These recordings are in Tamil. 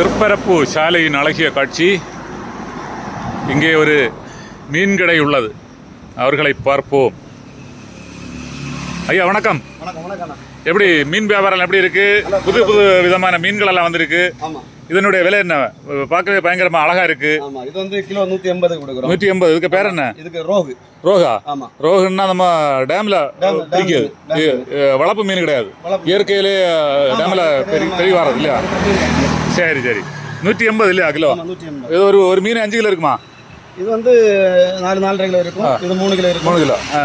திருப்பரப்பு சாலையின் அழகிய காட்சி. இங்கே ஒரு மீன்கடை உள்ளது. அவர்களை பார்ப்போம். ஐயா வணக்கம். எப்படி மீன் வியாபாரம் எப்படி இருக்கு? புது புது விதமான மீன்கள் எல்லாம் வந்திருக்கு இதனுடைய விலை என்ன? பார்க்கவே பயங்கரமா அழகா இருக்கு. இது வந்து கிலோ நூத்தி எண்பது கொடுக்குறோம். நூற்றி எண்பது இதுக்கு பேர் என்ன? இதுக்கு ரோகு. ரோகா? ஆமா. ரோகுன்னா நம்ம டேம்ல வளர்ப்பு மீன் கிடையாது. இயற்கையிலே டேம்ல பெரிய பெரிய வரது இல்லையா? சரி சரி. நூற்றி எண்பது இல்லையா கிலோ? நூத்தி இது ஒரு ஒரு மீன் அஞ்சு கிலோ இருக்குமா? இது வந்து நாலு நாலரை கிலோ இருக்கும். இது மூணு கிலோ இருக்கும். மூணு கிலோ. ஆ.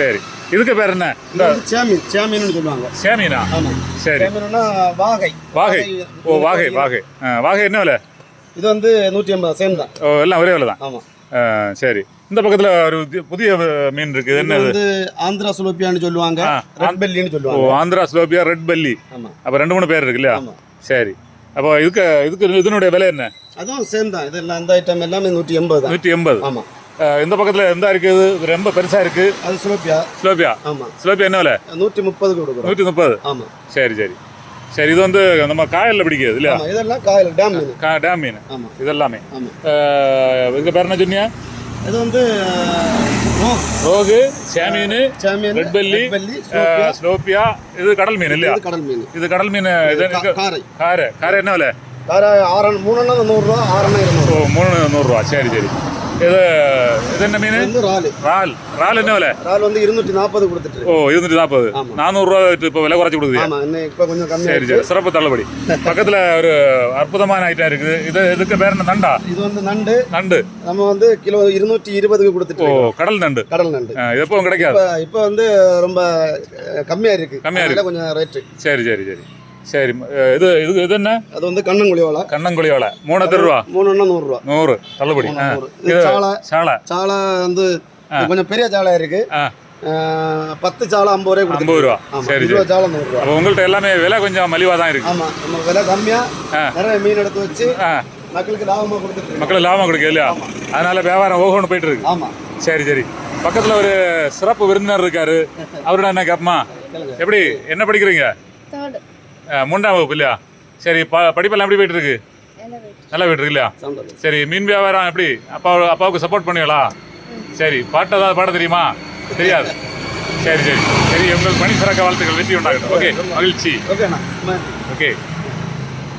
சரி. இதுக்கு பேர் என்ன? இது வந்து சேமீன் சேமீன் சொல்லுவாங்க. சேமீனா? ஆமா. சரி. வாகை. வாகை. ஓ வாகை வாகை. வாகை என்ன விலை? இது வந்து நூத்தி எண்பது சேம் தான். ஓ எல்லாம் ஒரே விலை தான் ஆமா. ஆ, சரி. இந்த பக்கத்தில் ஒரு புதிய- மீன் இருக்குது இது என்ன? வந்து ஆந்திரா சுலோப்பியான்னு சொல்லுவாங்க ரெட் பெல்லின்னு ஓ சொல்லுவாங்க ஆந்திரா ஸ்லோபியா ரெட் பல்லி. ஆமா. அப்போ ரெண்டு மூணு பேர் இருக்கு இல்லையா? ஆமா. சரி. அப்போ இதுக்கு இதுக்கு இதனுடைய விலை என்ன? அதுவும் சேம் தான். இதெல்லாம் இந்த ஐட்டம் எல்லாமே நூத்தி எண்பது நூற்றி எண்பது. ஆமா. இந்த பக்கத்தில் எந்த இருக்குது இது ரொம்ப பெருசாக இருக்கு. அது சுலோப்பியா. ஸ்லோபியா ஆமா. ஸ்லோபியா என்ன விலை? நூத்தி முப்பது கொடுக்குறோம். நூற்றி முப்பது ஆமா. சரி சரி. சரி இது வந்து நம்ம காயலில் பிடிக்கிறது இல்லையா? இதெல்லாம் காயல் டேம் மீன். கா டேம் மீன். ஆமா. இதெல்லாமே. ஆமா. இதுக்கு பேர் என்ன சொன்னியா? இது வந்து ரோக். சேமீன் சாமியன் ரெட் பெல்லி ஸ்லோபியா இது கடல் மீன் இல்லையா? கடல் மீன். இது கடல் மீன் இது காரை. காரை. காரை என்ன விலை? காரை ஆறு மூணுன்னா நூறுரூவா இருநூறு. ஓ மூணு நூறுரூவா. சரி சரி. இது இது என்ன மீன்? இறால். இறால். இறால் என்ன விலை? இறால் வந்து இருநூற்றி நாற்பது கொடுத்துட்டு. ஓ இருநூற்றி நாற்பது. நானூறுரூவா இப்போ விலை குறைச்சி கொடுக்குது ஆமா இன்னும் இப்போ கொஞ்சம் கம்மியாக சரி சரி. சிறப்பு தள்ளுபடி. பக்கத்தில் ஒரு அற்புதமான ஐட்டம் இருக்குது. இது இதுக்கு பேர் என்ன? நண்டா? இது வந்து நண்டு. நண்டு. நம்ம வந்து கிலோ இருநூற்றி இருபதுக்கு கொடுத்துட்டு ஓ. கடல் நண்டு. கடல் நண்டு. இது எப்பவும் கிடைக்காது? இப்போ வந்து ரொம்ப அஹ், கம்மியா இருக்கு. கம்மியா அதனால கொஞ்சம் ரேட்டு சரி சரி சரி. சரி இது இது இது என்ன? அது வந்து கண்ணங்குழி வலை கண்ணங்குழி வலை மூணு ரூபா? மூணுன்னா நூறுரூவா நூறு. தள்ளுபடி. நூறு. இது சாலை. சாலை. சாலை வந்து கொஞ்சம் பெரிய சாலை இருக்கு. பத்து சாலை ஐம்பது ரூபாய் ஐம்பது ரூபா. சரி இருபது சாலை நூறுரூவா அப்போ உங்கள்கிட்ட எல்லாமே விலை கொஞ்சம் மலிவாக தான் இருக்கு. ஆமா நம்ம விலை கம்மியா ஆ. நிறைய மீன் எடுத்து வச்சு மக்களுக்கு லாபமா கொடுத்துட்டு இருக்கோம். மக்கள் லாபம் கொடுக்க இல்லையா? அதனால வியாபாரம் ஓகோன்னு போயிட்டு இருக்கு. ஆமா. சரி சரி. பக்கத்தில் ஒரு சிறப்பு விருந்தினர் இருக்காரு. அவரோட என்ன கேப்பமா. எப்படி? என்ன படிக்கிறீங்க? மூன்றாம் வகுப்பு இல்லையா? சரி ப படிப்பெல்லாம் எப்படி போயிட்டு இருக்கு நல்லா போயிட்டு இருக்கு இல்லையா. சரி மீன் வியாபாரம் எப்படி? அப்பா அப்பாவுக்கு சப்போர்ட் பண்ணுவீங்களா? சரி பாட்டு ஏதாவது பாட தெரியுமா? தெரியாது. சரி சரி. சரி உங்கள் பணி சிறக்க வாழ்த்துக்கள் வெற்றி உண்டாகட்டும். ஓகே மகிழ்ச்சி. ஓகே.